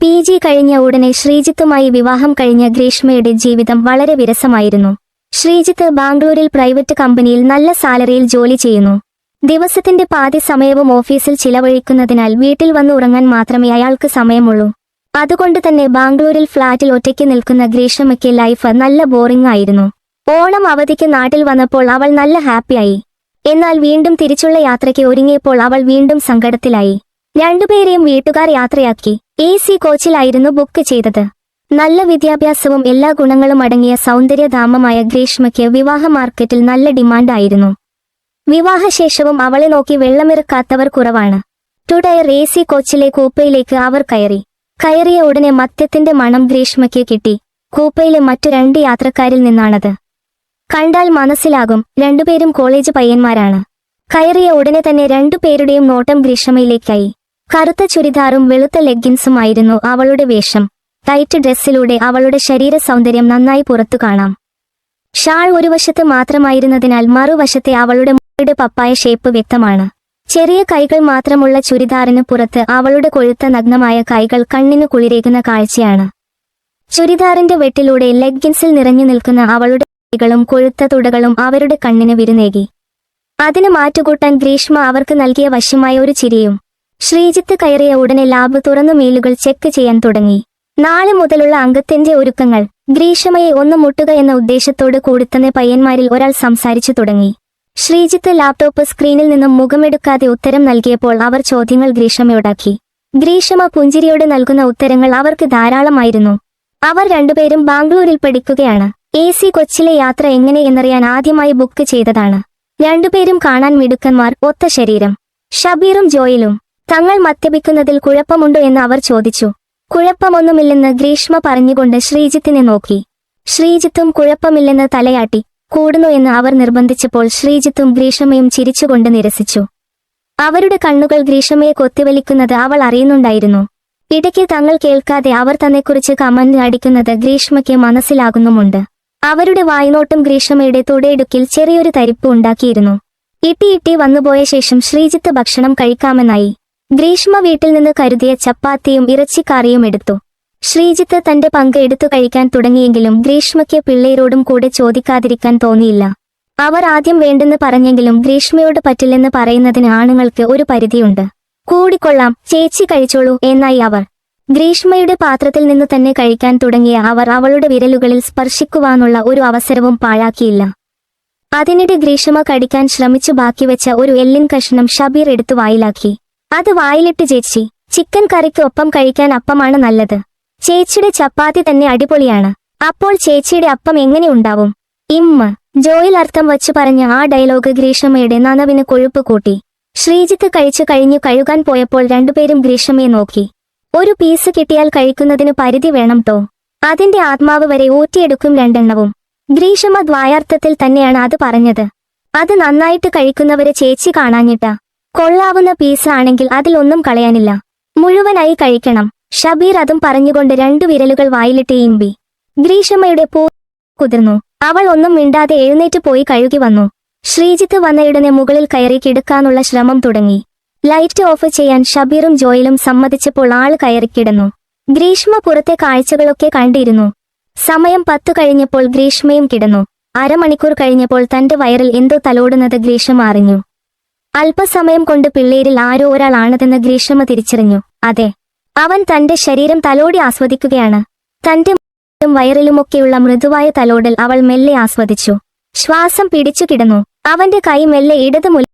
P G കഴിഞ്ഞ ഉടനെ ശ്രീജിത്തുമായി വിവാഹം കഴിഞ്ഞ ഗ്രീഷ്മയുടെ ജീവിതം വളരെ വിരസമായിരുന്നു. ശ്രീജിത്ത് ബാംഗ്ലൂരിൽ പ്രൈവറ്റ് കമ്പനിയിൽ നല്ല സാലറിയിൽ ജോലി ചെയ്യുന്നു. ദിവസത്തിന്റെ പാതി സമയവും ഓഫീസിൽ ചിലവഴിക്കുന്നതിനാൽ വീട്ടിൽ വന്ന് ഉറങ്ങാൻ മാത്രമേ അയാൾക്ക് സമയമുള്ളൂ. അതുകൊണ്ട് തന്നെ ബാംഗ്ലൂരിൽ ഫ്ളാറ്റിൽ ഒറ്റയ്ക്ക് നിൽക്കുന്ന ഗ്രീഷ്മയ്ക്ക് ലൈഫ് നല്ല ബോറിംഗ് ആയിരുന്നു. ഓണം അവധിക്ക് നാട്ടിൽ വന്നപ്പോൾ അവൾ നല്ല ഹാപ്പിയായി എന്നാൽ വീണ്ടും തിരിച്ചുള്ള യാത്രയ്ക്ക് ഒരുങ്ങിയപ്പോൾ അവൾ വീണ്ടും സങ്കടത്തിലായി. രണ്ടുപേരെയും വീട്ടുകാർ യാത്രയാക്കി. എ സി കോച്ചിലായിരുന്നു ബുക്ക് ചെയ്തത്. നല്ല വിദ്യാഭ്യാസവും എല്ലാ ഗുണങ്ങളും അടങ്ങിയ സൗന്ദര്യധാമമായ ഗ്രീഷ്മയ്ക്ക് വിവാഹ മാർക്കറ്റിൽ നല്ല ഡിമാൻഡായിരുന്നു. വിവാഹശേഷവും അവളെ നോക്കി വെള്ളമിറക്കാത്തവർ കുറവാണ്. ടുടയർ എ സി കോച്ചിലെ കൂപ്പയിലേക്ക് അവർ കയറി. കയറിയ ഉടനെ മദ്യത്തിന്റെ മണം ഗ്രീഷ്മയ്ക്ക് കിട്ടി. കൂപ്പയിലെ മറ്റു രണ്ട് യാത്രക്കാരിൽ നിന്നാണത്. കണ്ടാൽ മനസ്സിലാകും രണ്ടുപേരും കോളേജ് പയ്യന്മാരാണ്. കയറിയ ഉടനെ തന്നെ രണ്ടുപേരുടെയും നോട്ടം ഗ്രീഷ്മയിലേക്കായി. കറുത്ത ചുരിദാറും വെളുത്ത ലെഗിൻസുമായിരുന്നു അവളുടെ വേഷം. ടൈറ്റ് ഡ്രസ്സിലൂടെ അവളുടെ ശരീര സൗന്ദര്യം നന്നായി പുറത്തു കാണാം. ഷാൾ ഒരു വശത്ത് മാത്രമായിരുന്നതിനാൽ മറുവശത്തെ അവളുടെ മുട്ടയുടെ പപ്പായ ഷേപ്പ് വ്യക്തമാണ്. ചെറിയ കൈകൾ മാത്രമുള്ള ചുരിദാറിന് പുറത്ത് അവളുടെ കൊഴുത്ത നഗ്നമായ കൈകൾ കണ്ണിന് കുളിരേകുന്ന കാഴ്ചയാണ്. ചുരിദാറിന്റെ വെട്ടിലൂടെ ലെഗ്ഗിൻസിൽ നിറഞ്ഞു നിൽക്കുന്ന അവളുടെ കൈകളും കൊഴുത്ത തുടകളും അവരുടെ കണ്ണിന് വിരുന്നേകി. അതിന് മാറ്റുകൂട്ടാൻ ഗ്രീഷ്മ അവർക്ക് നൽകിയ വശ്യമായ ഒരു ചിരിയും ശ്രീജിത്ത് കയറിയ ഉടനെ ലാബ് തുറന്നു മെയിലുകൾ ചെക്ക് ചെയ്യാൻ തുടങ്ങി. നാളെ മുതലുള്ള അംഗത്തിന്റെ ഒരുക്കങ്ങൾ ഗ്രീഷമയെ ഒന്ന് മുട്ടുക എന്ന ഉദ്ദേശത്തോട് കൂടിത്തന്നെ പയ്യന്മാരിൽ ഒരാൾ സംസാരിച്ചു തുടങ്ങി. ശ്രീജിത്ത് ലാപ്ടോപ്പ് സ്ക്രീനിൽ നിന്നും മുഖമെടുക്കാതെ ഉത്തരം നൽകിയപ്പോൾ അവർ ചോദ്യങ്ങൾ ഗ്രീഷമയോടാക്കി. ഗ്രീഷമ പുഞ്ചിരിയോടെ നൽകുന്ന ഉത്തരങ്ങൾ അവർക്ക് ധാരാളമായിരുന്നു. അവർ രണ്ടുപേരും ബാംഗ്ലൂരിൽ പഠിക്കുകയാണ്. എ സി കൊച്ചിലെ യാത്ര എങ്ങനെ എന്നറിയാൻ ആദ്യമായി ബുക്ക് ചെയ്തതാണ്. രണ്ടുപേരും കാണാൻ മിടുക്കന്മാർ ഒത്ത ശരീരം. ഷബീറും ജോയിലും. തങ്ങൾ മദ്യപിക്കുന്നതിൽ കുഴപ്പമുണ്ടോ എന്ന് അവർ ചോദിച്ചു. കുഴപ്പമൊന്നുമില്ലെന്ന് ഗ്രീഷ്മ പറഞ്ഞുകൊണ്ട് ശ്രീജിത്തിനെ നോക്കി. ശ്രീജിത്തും കുഴപ്പമില്ലെന്ന് തലയാട്ടി കൂടുന്നു എന്ന് അവർ നിർബന്ധിച്ചപ്പോൾ ശ്രീജിത്തും ഗ്രീഷ്മയും ചിരിച്ചുകൊണ്ട് നിരസിച്ചു. അവരുടെ കണ്ണുകൾ ഗ്രീഷ്മയെ കൊത്തിവലിക്കുന്നത് അവൾ അറിയുന്നുണ്ടായിരുന്നു. ഇടയ്ക്ക് തങ്ങൾ കേൾക്കാതെ അവർ തന്നെക്കുറിച്ച് കമന്റ് അടിക്കുന്നത് ഗ്രീഷ്മയ്ക്ക് മനസ്സിലാകുന്നുമുണ്ട്. അവരുടെ വായ്നോട്ടം ഗ്രീഷ്മയുടെ തുടയിടുക്കിൽ ചെറിയൊരു തരിപ്പ് ഉണ്ടാക്കിയിരുന്നു. ഇട്ടി ഇട്ടി വന്നുപോയ ശേഷം ശ്രീജിത്ത് ഭക്ഷണം കഴിക്കാമെന്നായി. ഗ്രീഷ്മ വീട്ടിൽ നിന്ന് കരുതിയ ചപ്പാത്തിയും ഇറച്ചിക്കാറിയും എടുത്തു. ശ്രീജിത്ത് തന്റെ പങ്ക് എടുത്തു കഴിക്കാൻ തുടങ്ങിയെങ്കിലും ഗ്രീഷ്മയ്ക്ക് പിള്ളേരോടും കൂടെ ചോദിക്കാതിരിക്കാൻ തോന്നിയില്ല. അവർ ആദ്യം വേണ്ടെന്ന് പറഞ്ഞെങ്കിലും ഗ്രീഷ്മയോട് പറ്റില്ലെന്ന് പറയുന്നതിന് ആണുങ്ങൾക്ക് ഒരു പരിധിയുണ്ട്. കൂടിക്കൊള്ളാം ചേച്ചി കഴിച്ചോളൂ എന്നായി അവർ. ഗ്രീഷ്മയുടെ പാത്രത്തിൽ നിന്ന് തന്നെ കഴിക്കാൻ തുടങ്ങിയ അവർ അവളുടെ വിരലുകളിൽ സ്പർശിക്കുവാനുള്ള ഒരു അവസരവും പാഴാക്കിയില്ല. അതിനിടെ ഗ്രീഷ്മ കടിക്കാൻ ശ്രമിച്ചു ബാക്കിവെച്ച ഒരു എല്ലിൻ കഷ്ണം ഷബീർ എടുത്തു വായിലാക്കി. അത് വായിലിട്ട് ചേച്ചി. ചിക്കൻ കറിക്ക് ഒപ്പം കഴിക്കാൻ അപ്പമാണ് നല്ലത്. ചേച്ചിയുടെ ചപ്പാത്തി തന്നെ അടിപൊളിയാണ്. അപ്പോൾ ചേച്ചിയുടെ അപ്പം എങ്ങനെ ഉണ്ടാവും? ഇമ്മ ജോയിൽ അർത്ഥം വച്ചു പറഞ്ഞ ആ ഡയലോഗ് ഗ്രീഷ്മയുടെ നനവിന് കൊഴുപ്പ് കൂട്ടി. ശ്രീജിത്ത് കഴിച്ചു കഴിഞ്ഞു കഴുകാൻ പോയപ്പോൾ രണ്ടുപേരും ഗ്രീഷ്മയെ നോക്കി. ഒരു പീസ് കിട്ടിയാൽ കഴിക്കുന്നതിന് പരിധി വേണം തോ അതിന്റെ ആത്മാവ് വരെ ഊറ്റിയെടുക്കും രണ്ടെണ്ണവും. ഗ്രീഷ്മ ദ്വായാർത്ഥത്തിൽ തന്നെയാണ് അത് പറഞ്ഞത്. അത് നന്നായിട്ട് കഴിക്കുന്നവരെ ചേച്ചി കാണാഞ്ഞിട്ട. കൊള്ളാവുന്ന പീസ് ആണെങ്കിൽ അതിലൊന്നും കളയാനില്ല. മുഴുവനായി കഴിക്കണം. ഷബീർ അതും പറഞ്ഞുകൊണ്ട് രണ്ടു വിരലുകൾ വായിലിട്ട് ഇമ്പി ഗ്രീഷമ്മയുടെ പൂ കുതിർന്നു. അവൾ ഒന്നും മിണ്ടാതെ എഴുന്നേറ്റ് പോയി കഴുകി വന്നു. ശ്രീജിത്ത് വന്നയുടനെ മുകളിൽ കയറി കിടക്കാനുള്ള ശ്രമം തുടങ്ങി. ലൈറ്റ് ഓഫ് ചെയ്യാൻ ഷബീറും ജോയിലും സമ്മതിച്ചപ്പോൾ ആൾ കയറിക്കിടന്നു ഗ്രീഷ്മ പുറത്തെ കാഴ്ചകളൊക്കെ കണ്ടിരുന്നു. സമയം പത്തു കഴിഞ്ഞപ്പോൾ ഗ്രീഷ്മയും കിടന്നു. അരമണിക്കൂർ കഴിഞ്ഞപ്പോൾ തന്റെ വയറിൽ എന്തോ തലോടുന്നത് ഗ്രീഷ്മ അറിഞ്ഞു. അല്പസമയം കൊണ്ട് പിള്ളേരിൽ ആരോ ഒരാളാണതെന്ന് ഗ്രീഷ്മ തിരിച്ചറിഞ്ഞു. അതെ അവൻ തന്റെ ശരീരം തലോടി ആസ്വദിക്കുകയാണ്. തന്റെ വയറിലുമൊക്കെയുള്ള മൃദുവായ തലോടൽ അവൾ മെല്ലെ ആസ്വദിച്ചു. ശ്വാസം പിടിച്ചു കിടന്നു. അവന്റെ കൈ മെല്ലെ ഇടത് മുല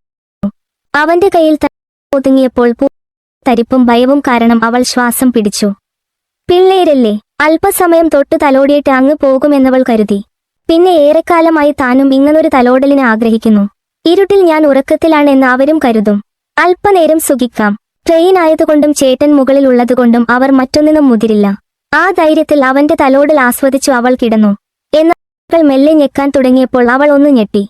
അവന്റെ കയ്യിൽ ഒതുങ്ങിയപ്പോൾ തരിപ്പും ഭയവും കാരണം അവൾ ശ്വാസം പിടിച്ചു. പിള്ളേരല്ലേ അല്പസമയം തൊട്ട് തലോടിയിട്ട് അങ്ങ് പോകുമെന്നവൾ കരുതി. പിന്നെ ഏറെക്കാലമായി താനും ഇങ്ങനൊരു തലോടലിനെ ആഗ്രഹിക്കുന്നു. ഇരുട്ടിൽ ഞാൻ ഉറക്കത്തിലാണെന്ന് അവരും കരുതും. അല്പനേരം സുഖിക്കാം. ട്രെയിൻ ആയതുകൊണ്ടും ചേട്ടൻ മുകളിലുള്ളതുകൊണ്ടും അവർ മറ്റൊന്നിനും മുതിരില്ല. ആ ധൈര്യത്തിൽ അവന്റെ തലോടൽ ആസ്വദിച്ചു അവൾ കിടന്നു. എന്നാൽ മെല്ലെ ഞെക്കാൻ തുടങ്ങിയപ്പോൾ അവൾ ഒന്ന് ഞെട്ടി.